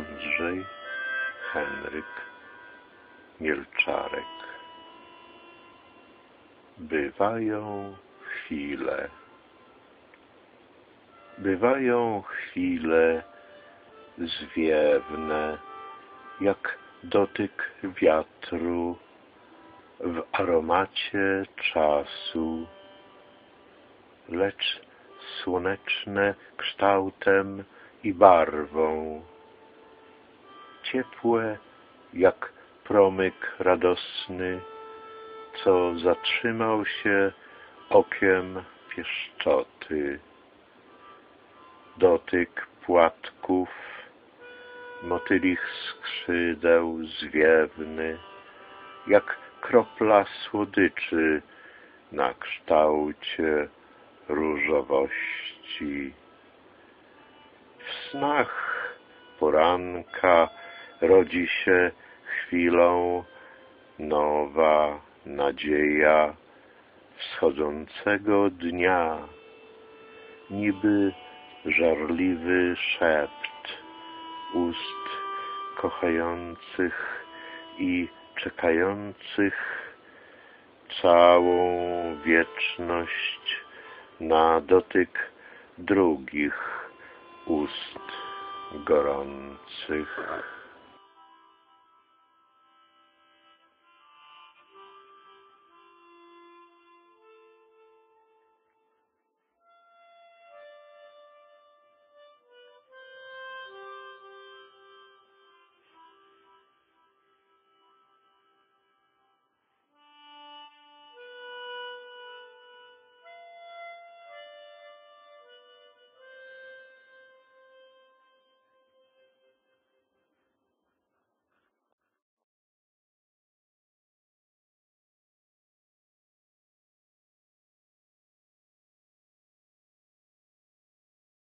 Andrzej Henryk Mielczarek. Bywają chwile. Bywają chwile zwiewne, jak dotyk wiatru w aromacie czasu, lecz słoneczne kształtem i barwą, ciepłe jak promyk radosny, co zatrzymał się okiem pieszczoty. Dotyk płatków, motylich skrzydeł zwiewny, jak kropla słodyczy na kształcie różowości. W snach poranka rodzi się chwilą nowa nadzieja wschodzącego dnia, niby żarliwy szept ust kochających i czekających całą wieczność na dotyk drugich ust gorących.